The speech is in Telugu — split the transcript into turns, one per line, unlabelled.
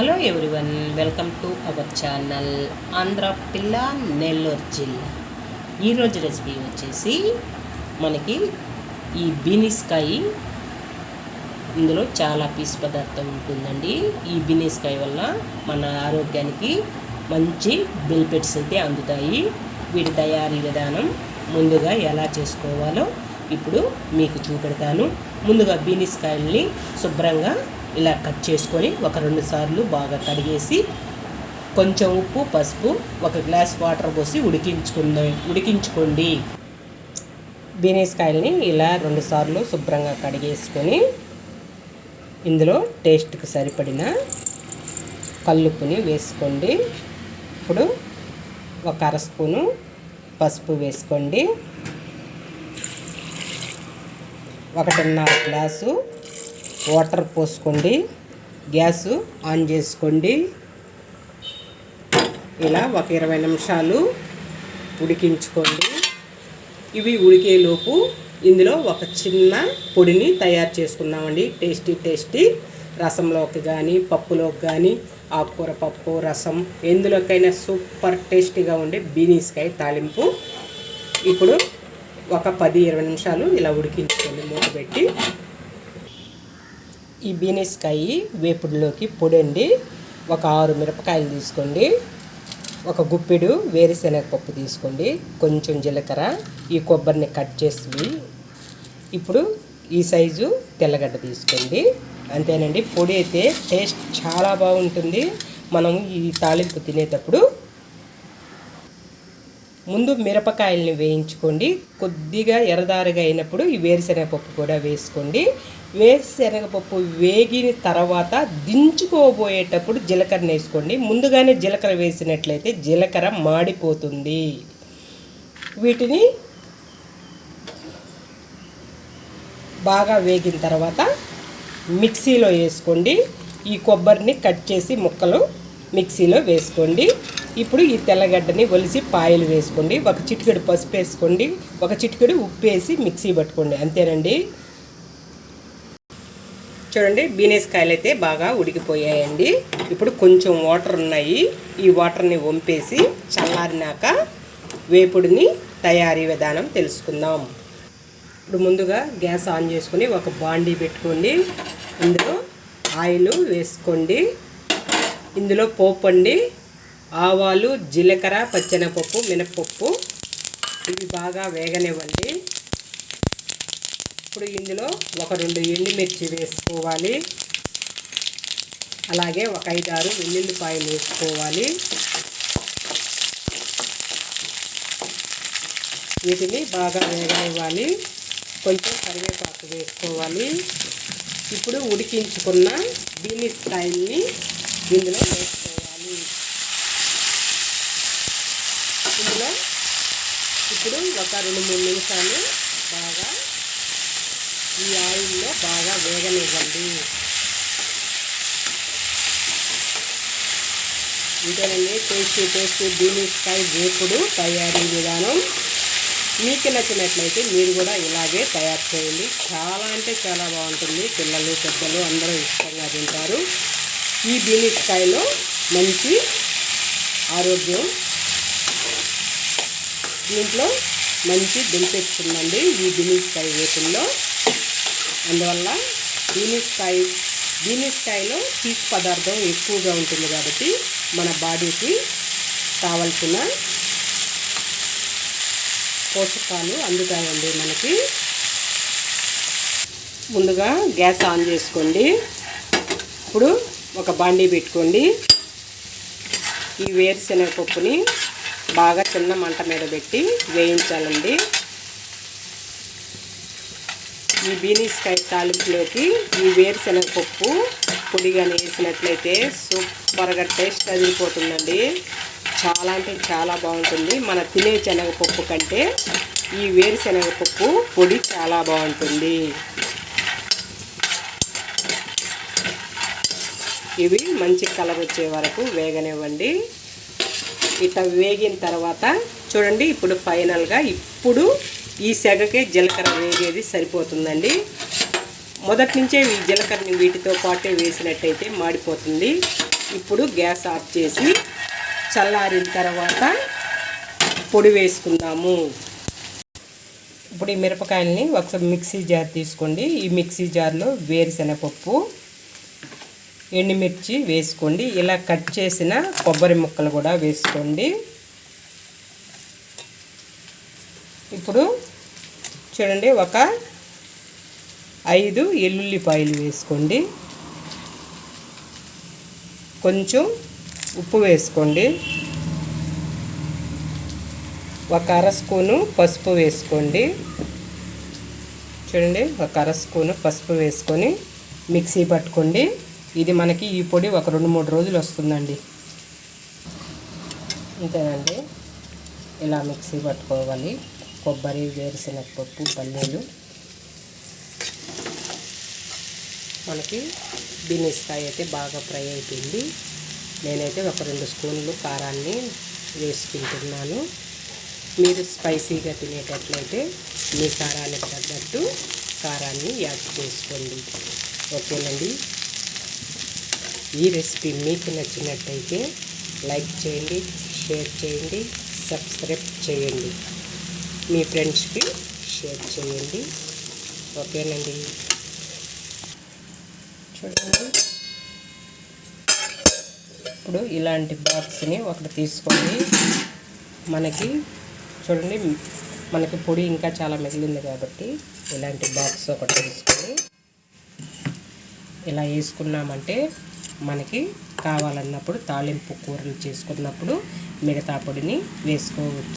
Hello everyone welcome to our channel Andhra పిల్ల నెల్లూరు జిల్లా. ఈరోజు రెసిపీ వచ్చేసి మనకి ఈ బీనిస్కాయ ఇందులో చాలా పీసు పదార్థం ఉంటుందండి. ఈ బీనిస్కాయ వల్ల మన ఆరోగ్యానికి మంచి బెనిఫిట్స్ అయితే అందుతాయి. వీటి తయారీ విధానం ముందుగా ఎలా చేసుకోవాలో ఇప్పుడు మీకు చూపెడతాను. ముందుగా బీనిస్కాయల్ని శుభ్రంగా ఇలా కట్ చేసుకొని ఒక రెండు సార్లు బాగా కడిగేసి కొంచెం ఉప్పు పసుపు ఒక గ్లాస్ వాటర్ పోసి ఉడికించుకుంది ఉడికించుకోండి. బీనిస్కాయల్ని ఇలా రెండు సార్లు శుభ్రంగా కడిగేసుకొని ఇందులో టేస్ట్కి సరిపడిన కల్లుప్పుని వేసుకోండి. ఇప్పుడు ఒక అర స్పూను పసుపు వేసుకోండి. ఒకటిన్నర గ్లాసు వాటర్ పోసుకోండి. గ్యాసు ఆన్ చేసుకోండి. ఇలా ఒక ఇరవై నిమిషాలు ఉడికించుకోండి. ఇవి ఉడికేలోపు ఇందులో ఒక చిన్న పొడిని తయారు చేసుకున్నామండి టేస్టీ టేస్టీ. రసంలోకి కానీ పప్పులోకి కానీ ఆకుకూర పప్పు రసం ఎందులోకైనా సూపర్ టేస్టీగా ఉండే బీనీస్కాయ తాలింపు. ఇప్పుడు ఒక పది ఇరవై నిమిషాలు ఇలా ఉడికించుకోండి మూత పెట్టి ఈ బీనీస్కాయ వేపుడులోకి పొడండి. ఒక ఆరు మిరపకాయలు తీసుకోండి. ఒక గుప్పెడు వేరుశనగపప్పు తీసుకోండి. కొంచెం జీలకర్ర ఈ కొబ్బరిని కట్ చేసి ఇప్పుడు ఈ సైజు తెల్లగడ్డ తీసుకోండి. అంతేనండి పొడి అయితే టేస్ట్ చాలా బాగుంటుంది. మనం ఈ తాలింపు తినేటప్పుడు ముందు మిరపకాయల్ని వేయించుకోండి. కొద్దిగా ఎరదారుగా అయినప్పుడు ఈ వేరుశనగపప్పు కూడా వేసుకోండి. వేరుశనగపప్పు వేగిన తర్వాత దించుకోబోయేటప్పుడు జీలకర్ర వేసుకోండి. ముందుగానే జీలకర్ర వేసినట్లయితే జీలకర్ర మాడిపోతుంది. వీటిని బాగా వేగిన తర్వాత మిక్సీలో వేసుకోండి. ఈ కొబ్బరిని కట్ చేసి ముక్కలు మిక్సీలో వేసుకోండి. ఇప్పుడు ఈ తెల్లగడ్డని ఒలిసి పాయలు వేసుకోండి. ఒక చిటికెడు పసుపు వేసుకోండి. ఒక చిటికెడు ఉప్పు వేసి మిక్సీ పట్టుకోండి. అంతేనండి? చూడండి బీనెస్ కాయలు అయితే బాగా ఉడికిపోయాయండి. ఇప్పుడు కొంచెం వాటర్ ఉన్నాయి. ఈ వాటర్ని వంపేసి చల్లారినాక వేపుడిని తయారీ విధానం తెలుసుకుందాం. ఇప్పుడు ముందుగా గ్యాస్ ఆన్ చేసుకొని ఒక బాండీ పెట్టుకోండి. ఇందులో ఆయిల్ వేసుకోండి. ఇందులో పోపు అండి. ఆవాలు జీలకర్ర పచ్చెనపప్పు మినపప్పు ఇవి బాగా వేగనివ్వండి. ఇప్పుడు ఇందులో ఒక రెండు ఎండుమిర్చి వేసుకోవాలి. అలాగే ఒక ఐదారు వెల్లుల్లిపాయలు వేసుకోవాలి. వీటిని బాగా వేగనివ్వాలి. కొంచెం కరివేపాకు వేసుకోవాలి. ఇప్పుడు ఉడికించుకున్న బీనీస్ స్టైల్ని ఇందులో వేసుకోవాలి. ఇందులో ఇప్పుడు ఒక రెండు మూడు నిమిషాలు బాగా ఈ ఆయిల్లో బాగా వేగనివ్వండి. ఇంతేనండి టేస్టీ టేస్టీ బీనీస్కాయ వేపుడు తయారీ విధానం. మీకు నచ్చినట్లయితే మీరు కూడా ఇలాగే తయారు చేయండి. చాలా అంటే చాలా బాగుంటుంది. పిల్లలు పెద్దలు అందరూ ఇష్టంగా తింటారు. ఈ బీనీస్కాయలో మంచి ఆరోగ్యం దీంట్లో మంచి బెనిఫిట్స్ ఉందండి ఈ బీనిస్కాయ వేపుల్లో. అందువల్ల బీనిస్కాయ బీనిస్కాయలో పీచు పదార్థం ఎక్కువగా ఉంటుంది కాబట్టి మన బాడీకి కావలసిన పోషకాలు అందుతాయండి మనకి. ముందుగా గ్యాస్ ఆన్ చేసుకోండి. ఇప్పుడు ఒక బాండీ పెట్టుకోండి. ఈ వేరుశనగ పప్పుని బాగా చిన్న మంట మీద పెట్టి వేయించాలండి. ఈ బీనీస్కాయ తాలింపులోకి ఈ వేరుశనగ పప్పు పొడిగా వేసినట్లయితే సూపర్గా టేస్ట్ అదిరిపోతుందండి. చాలా అంటే చాలా బాగుంటుంది. మన తినే శనగపప్పు కంటే ఈ వేరుశనగపప్పు పొడి చాలా బాగుంటుంది. ఇవి మంచి కలర్ వచ్చే వరకు వేగనివ్వండి. ఇట్లా వేగిన తర్వాత చూడండి ఇప్పుడు ఫైనల్గా ఇప్పుడు ఈ సెగకే జీలకర్ర వేగేది సరిపోతుందండి. మొదటి నుంచే ఈ జీలకర్రని వీటితో పాటే వేసినట్టయితే మాడిపోతుంది. ఇప్పుడు గ్యాస్ ఆఫ్ చేసి చల్లారిన తర్వాత పొడి వేసుకుందాము. ఇప్పుడు ఈ మిరపకాయలని ఒకసారి మిక్సీ జార్ తీసుకోండి. ఈ మిక్సీ జార్లో వేరుశనగపప్పు ఎండుమిర్చి వేసుకోండి. ఇలా కట్ చేసిన కొబ్బరి ముక్కలు కూడా వేసుకోండి. ఇప్పుడు చూడండి ఒక ఐదు ఎల్లుల్లిపాయలు వేసుకోండి. కొంచెం ఉప్పు వేసుకోండి. ఒక అర స్పూను పసుపు వేసుకోండి. చూడండి ఒక అర స్పూను పసుపు వేసుకొని మిక్సీ పట్టుకోండి. ఇది మనకి ఈ పొడి ఒక రెండు మూడు రోజులు వస్తుందండి. అంతేనండి ఇలా మిక్సీ పట్టుకోవాలి. కొబ్బరి వేరుశనగపప్పు పల్లీలు. మనకి బినిస్కాయ అయితే బాగా ఫ్రై అయిపోయింది. నేనైతే ఒక రెండు స్పూన్లు కారాన్ని వేసుకుంటున్నాను. మీరు స్పైసీగా తినేటట్లయితే మీ కారానికి తగ్గట్టు కారాన్ని యాడ్ చేసుకోండి. ఓకేనండి? ఈ రెసిపీ మీకు నచ్చినట్టయితే లైక్ చేయండి షేర్ చేయండి సబ్స్క్రైబ్ చేయండి. మీ ఫ్రెండ్స్కి షేర్ చేయండి. ఓకేనండి. చూడండి. ఇప్పుడు ఇలాంటి బాక్స్ని ఒకటి తీసుకోండి మనకి చూడండి మనకి పొడి ఇంకా చాలా మిగిలింది కాబట్టి ఇలాంటి బాక్స్ ఒకటి తీసుకొని ఇలా వేసుకున్నామంటే మనకి కావాలన్నప్పుడు తాలింపు కూరలు చేసుకున్నప్పుడు మిగతా పొడిని వేసుకోవచ్చు.